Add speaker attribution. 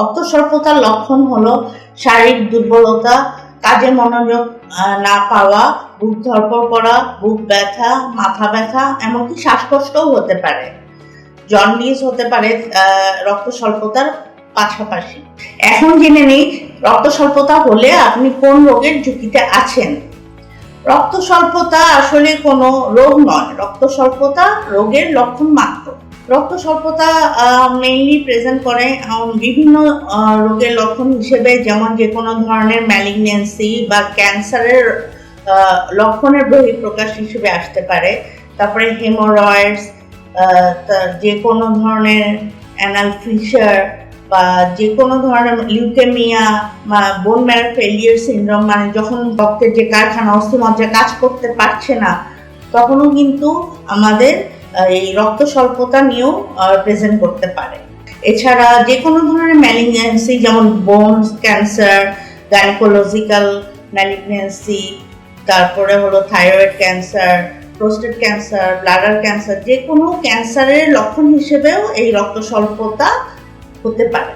Speaker 1: রক্ত স্বল্পতার লক্ষণ হলো শারীরিক দুর্বলতা, কাজে মনোযোগ না পাওয়া, বুক ধরপড় করা, বুক ব্যথা, মাথা ব্যথা, এমনকি শ্বাসকষ্টও হতে পারে। জন্ডিস হতে পারে রক্ত স্বল্পতার পাশাপাশি। এখন জেনে নিই রক্ত স্বল্পতা হলে আপনি কোন রোগের ঝুঁকিতে আছেন। রক্ত স্বল্পতা আসলে কোনো রোগ নয়। রক্ত স্বল্পতা রোগের লক্ষণ মাত্র। রক্ত স্বল্পতা মেইনলি প্রেজেন্ট করে বিভিন্ন রোগের লক্ষণ হিসেবে যেমন যে কোনো ধরনের ম্যালিগনেন্সি বা ক্যান্সারের লক্ষণের বহিঃপ্রকাশ হিসেবে আসতে পারে। তারপরে হেমোরয়েডস যে কোনো ধরনের অ্যানাল ফিশার বা যে কোনো ধরনের লিউকেমিয়া বা বোন ম্যারো ফেলিয়ার সিনড্রোম মানে যখন রক্তের যে কারখানা অস্থিমজ্জা কাজ করতে পারছে না, তখনও কিন্তু আমাদের এই রক্ত স্বল্পতা নিয়েও প্রেজেন্ট করতে পারে। এছাড়া যে কোনো ধরনের ম্যালিগনেন্সি যেমন বোনস ক্যান্সার গাইনোকোলজিক্যাল ম্যালিগনেন্সি তারপরে হলো thyroid cancer prostate cancer bladder cancer যে কোনো ক্যান্সারের লক্ষণ হিসেবেও এই রক্ত স্বল্পতা হতে পারে।